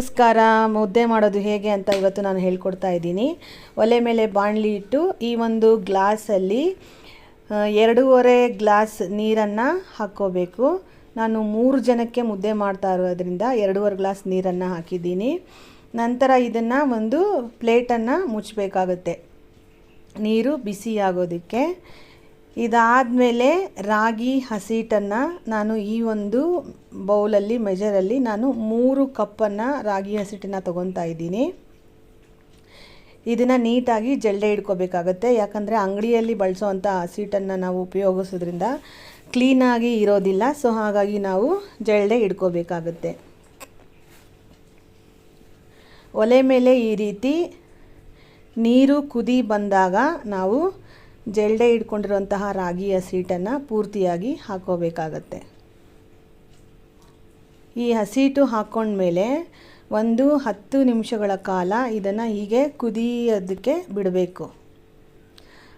ನಮಸ್ಕಾರ, ಮುದ್ದೆ ಮಾಡೋದು ಹೇಗೆ ಅಂತ ಇವತ್ತು ನಾನು ಹೇಳ್ಕೊಡ್ತಾ ಇದ್ದೀನಿ. ಒಲೆ ಮೇಲೆ ಬಾಣಲಿ ಇಟ್ಟು ಈ ಒಂದು ಗ್ಲಾಸಲ್ಲಿ ಎರಡೂವರೆ ಗ್ಲಾಸ್ ನೀರನ್ನು ಹಾಕ್ಕೋಬೇಕು. ನಾನು ಮೂರು ಜನಕ್ಕೆ ಮುದ್ದೆ ಮಾಡ್ತಾ ಇರೋದ್ರಿಂದ ಎರಡೂವರೆ ಗ್ಲಾಸ್ ನೀರನ್ನು ಹಾಕಿದ್ದೀನಿ. ನಂತರ ಇದನ್ನು ಒಂದು ಪ್ಲೇಟನ್ನು ಮುಚ್ಚಬೇಕಾಗುತ್ತೆ. ನೀರು ಬಿಸಿ ಆಗೋದಕ್ಕೆ ಇದಾದಮೇಲೆ ರಾಗಿ ಹಸಿಟ್ಟನ್ನು ನಾನು ಈ ಒಂದು ಬೌಲಲ್ಲಿ, ಮೆಜರಲ್ಲಿ ನಾನು ಮೂರು ಕಪ್ಪನ್ನು ರಾಗಿ ಹಸಿಟ್ಟನ್ನು ತೊಗೊತಾ ಇದ್ದೀನಿ. ಇದನ್ನು ನೀಟಾಗಿ ಜಲ್ಡೆ ಇಟ್ಕೋಬೇಕಾಗತ್ತೆ. ಯಾಕಂದರೆ ಅಂಗಡಿಯಲ್ಲಿ ಬಳಸೋವಂಥ ಹಸಿಟ್ಟನ್ನು ನಾವು ಉಪಯೋಗಿಸೋದ್ರಿಂದ ಕ್ಲೀನಾಗಿ ಇರೋದಿಲ್ಲ. ಸೊ, ಹಾಗಾಗಿ ನಾವು ಜಲ್ಡೆ ಇಟ್ಕೋಬೇಕಾಗತ್ತೆ. ಒಲೆ ಮೇಲೆ ಈ ರೀತಿ ನೀರು ಕುದಿ ಬಂದಾಗ ನಾವು ಜಲ್ಡೆ ಇಟ್ಕೊಂಡಿರುವಂತಹ ರಾಗಿ ಸೀಟನ್ನು ಪೂರ್ತಿಯಾಗಿ ಹಾಕೋಬೇಕಾಗತ್ತೆ. ಈ ಹಸಿಟ್ಟು ಹಾಕ್ಕೊಂಡ್ಮೇಲೆ ಒಂದು ಹತ್ತು ನಿಮಿಷಗಳ ಕಾಲ ಇದನ್ನು ಹೀಗೆ ಕುದಿಯೋದಕ್ಕೆ ಬಿಡಬೇಕು.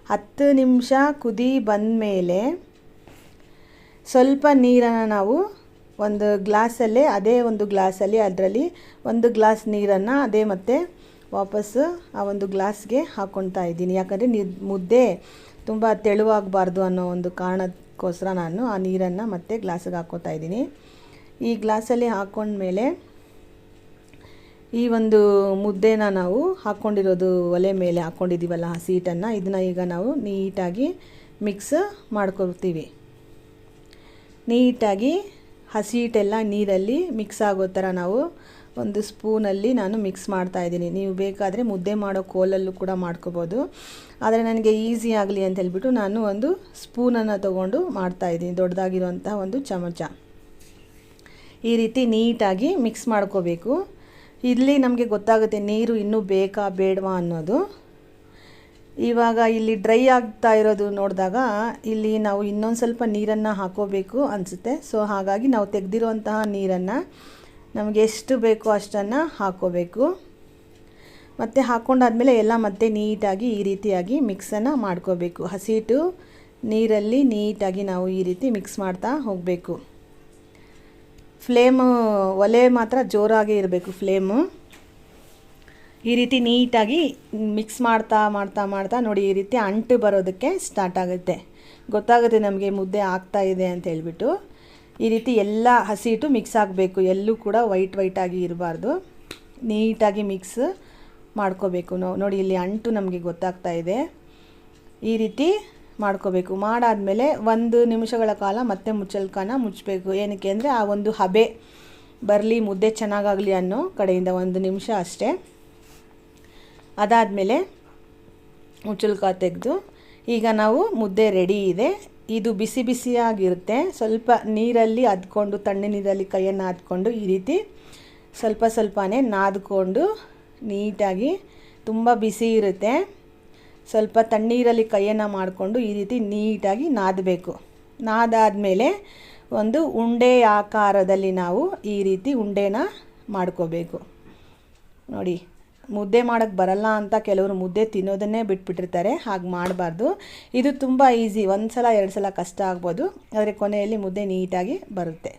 ಹತ್ತು ನಿಮಿಷ ಕುದಿ ಬಂದಮೇಲೆ ಸ್ವಲ್ಪ ನೀರನ್ನು ನಾವು ಒಂದು ಗ್ಲಾಸಲ್ಲೇ, ಅದೇ ಒಂದು ಗ್ಲಾಸಲ್ಲಿ, ಅದರಲ್ಲಿ ಒಂದು ಗ್ಲಾಸ್ ನೀರನ್ನು ಅದೇ ಮತ್ತೆ ವಾಪಸ್ಸು ಆ ಒಂದು ಗ್ಲಾಸ್ಗೆ ಹಾಕ್ಕೊಳ್ತಾ ಇದ್ದೀನಿ. ಯಾಕಂದರೆ ನಿ ಮುದ್ದೆ ತುಂಬ ತೆಳುವಾಗಬಾರ್ದು ಅನ್ನೋ ಒಂದು ಕಾರಣಕ್ಕೋಸ್ಕರ ನಾನು ಆ ನೀರನ್ನು ಮತ್ತೆ ಗ್ಲಾಸಿಗೆ ಹಾಕ್ಕೊತಾ ಇದ್ದೀನಿ. ಈ ಗ್ಲಾಸಲ್ಲಿ ಹಾಕ್ಕೊಂಡ್ಮೇಲೆ ಈ ಒಂದು ಮುದ್ದೆನ ನಾವು ಹಾಕ್ಕೊಂಡಿರೋದು ಒಲೆ ಮೇಲೆ ಹಾಕ್ಕೊಂಡಿದ್ದೀವಲ್ಲ ಹಸಿ ಹಿಟ್ಟನ್ನು ಇದನ್ನು ಈಗ ನಾವು ನೀಟಾಗಿ ಮಿಕ್ಸ್ ಮಾಡ್ಕೊಳ್ತೀವಿ. ನೀಟಾಗಿ ಹಸಿ ಹಿಟ್ಟೆಲ್ಲ ನೀರಲ್ಲಿ ಮಿಕ್ಸ್ ಆಗೋ ಥರ ನಾವು ಒಂದು ಸ್ಪೂನಲ್ಲಿ ನಾನು ಮಿಕ್ಸ್ ಮಾಡ್ತಾ ಇದ್ದೀನಿ. ನೀವು ಬೇಕಾದರೆ ಮುದ್ದೆ ಮಾಡೋ ಕೋಲಲ್ಲೂ ಕೂಡ ಮಾಡ್ಕೋಬೋದು. ಆದರೆ ನನಗೆ ಈಸಿ ಆಗಲಿ ಅಂತ ಹೇಳ್ಬಿಟ್ಟು ನಾನು ಒಂದು ಸ್ಪೂನನ್ನು ತೊಗೊಂಡು ಮಾಡ್ತಾಯಿದ್ದೀನಿ ದೊಡ್ಡದಾಗಿರುವಂಥ ಒಂದು ಚಮಚ. ಈ ರೀತಿ ನೀಟಾಗಿ ಮಿಕ್ಸ್ ಮಾಡ್ಕೋಬೇಕು. ಇಲ್ಲಿ ನಮಗೆ ಗೊತ್ತಾಗುತ್ತೆ ನೀರು ಇನ್ನೂ ಬೇಕಾ ಬೇಡವಾ ಅನ್ನೋದು. ಇವಾಗ ಇಲ್ಲಿ ಡ್ರೈ ಆಗ್ತಾ ಇರೋದು ನೋಡಿದಾಗ ಇಲ್ಲಿ ನಾವು ಇನ್ನೊಂದು ಸ್ವಲ್ಪ ನೀರನ್ನು ಹಾಕೋಬೇಕು ಅನಿಸುತ್ತೆ. ಸೊ ಹಾಗಾಗಿ ನಾವು ತೆಗೆದಿರುವಂತಹ ನೀರನ್ನು ನಮಗೆ ಎಷ್ಟು ಬೇಕೋ ಅಷ್ಟನ್ನು ಹಾಕೋಬೇಕು. ಮತ್ತು ಹಾಕ್ಕೊಂಡಾದಮೇಲೆ ಎಲ್ಲ ಮತ್ತೆ ನೀಟಾಗಿ ಈ ರೀತಿಯಾಗಿ ಮಿಕ್ಸನ್ನು ಮಾಡ್ಕೋಬೇಕು. ಹಸಿಟ್ಟು ನೀರಲ್ಲಿ ನೀಟಾಗಿ ನಾವು ಈ ರೀತಿ ಮಿಕ್ಸ್ ಮಾಡ್ತಾ ಹೋಗಬೇಕು. ಫ್ಲೇಮು, ಒಲೆ ಮಾತ್ರ ಜೋರಾಗಿ ಇರಬೇಕು ಫ್ಲೇಮು. ಈ ರೀತಿ ನೀಟಾಗಿ ಮಿಕ್ಸ್ ಮಾಡ್ತಾ ಮಾಡ್ತಾ ಮಾಡ್ತಾ ನೋಡಿ ಈ ರೀತಿ ಅಂಟು ಬರೋದಕ್ಕೆ ಸ್ಟಾರ್ಟ್ ಆಗುತ್ತೆ. ಗೊತ್ತಾಗುತ್ತೆ ನಮಗೆ ಮುದ್ದೆ ಆಗ್ತಾ ಇದೆ ಅಂತ ಹೇಳ್ಬಿಟ್ಟು. ಈ ರೀತಿ ಎಲ್ಲ ಹಸಿ ಹಿಟ್ಟು ಮಿಕ್ಸ್ ಆಗಬೇಕು. ಎಲ್ಲೂ ಕೂಡ ವೈಟ್ ವೈಟಾಗಿ ಇರಬಾರ್ದು. ನೀಟಾಗಿ ಮಿಕ್ಸ್ ಮಾಡ್ಕೋಬೇಕು. ನೋಡಿ, ಇಲ್ಲಿ ಅಂಟು ನಮಗೆ ಗೊತ್ತಾಗ್ತಾ ಇದೆ. ಈ ರೀತಿ ಮಾಡ್ಕೋಬೇಕು. ಮಾಡಾದಮೇಲೆ ಒಂದು ನಿಮಿಷಗಳ ಕಾಲ ಮತ್ತೆ ಮುಚ್ಚಲ್ಕಾನ ಮುಚ್ಚಬೇಕು. ಏನಕ್ಕೆ ಅಂದರೆ ಆ ಒಂದು ಹಬೆ ಬರಲಿ, ಮುದ್ದೆ ಚೆನ್ನಾಗಾಗಲಿ ಅನ್ನೋ ಕಡೆಯಿಂದ ಒಂದು ನಿಮಿಷ ಅಷ್ಟೇ. ಅದಾದಮೇಲೆ ಮುಚ್ಚಲ್ಕ ತೆಗೆದು ಈಗ ನಾವು ಮುದ್ದೆ ರೆಡಿ ಇದೆ. ಇದು ಬಿಸಿ ಬಿಸಿಯಾಗಿರುತ್ತೆ. ಸ್ವಲ್ಪ ನೀರಲ್ಲಿ ಅದ್ಕೊಂಡು ತಣ್ಣೆ ನೀರಲ್ಲಿ ಕೈಯನ್ನು ಅದ್ಕೊಂಡು ಈ ರೀತಿ ಸ್ವಲ್ಪ ಸ್ವಲ್ಪನೇ ನಾದ್ಕೊಂಡು ನೀಟಾಗಿ ತುಂಬ ಬಿಸಿ ಇರುತ್ತೆ. ಸ್ವಲ್ಪ ತಣ್ಣೀರಲ್ಲಿ ಕೈಯನ್ನು ಮಾಡಿಕೊಂಡು ಈ ರೀತಿ ನೀಟಾಗಿ ನಾದಬೇಕು. ನಾದಾದಮೇಲೆ ಒಂದು ಉಂಡೆ ಆಕಾರದಲ್ಲಿ ನಾವು ಈ ರೀತಿ ಉಂಡೆನ ಮಾಡ್ಕೋಬೇಕು. ನೋಡಿ. ಮುದ್ದೆ ಮಾಡೋಕ್ಕೆ ಬರಲ್ಲ ಅಂತ ಕೆಲವರು ಮುದ್ದೆ ತಿನ್ನೋದನ್ನೇ ಬಿಟ್ಬಿಟ್ಟಿರ್ತಾರೆ, ಹಾಗೆ ಮಾಡಬಾರ್ದು. ಇದು ತುಂಬ ಈಸಿ ಒಂದು ಸಲ ಎರಡು ಸಲ ಕಷ್ಟ ಆಗ್ಬೋದು, ಆದರೆ ಕೊನೆಯಲ್ಲಿ ಮುದ್ದೆ ನೀಟಾಗಿ ಬರುತ್ತೆ.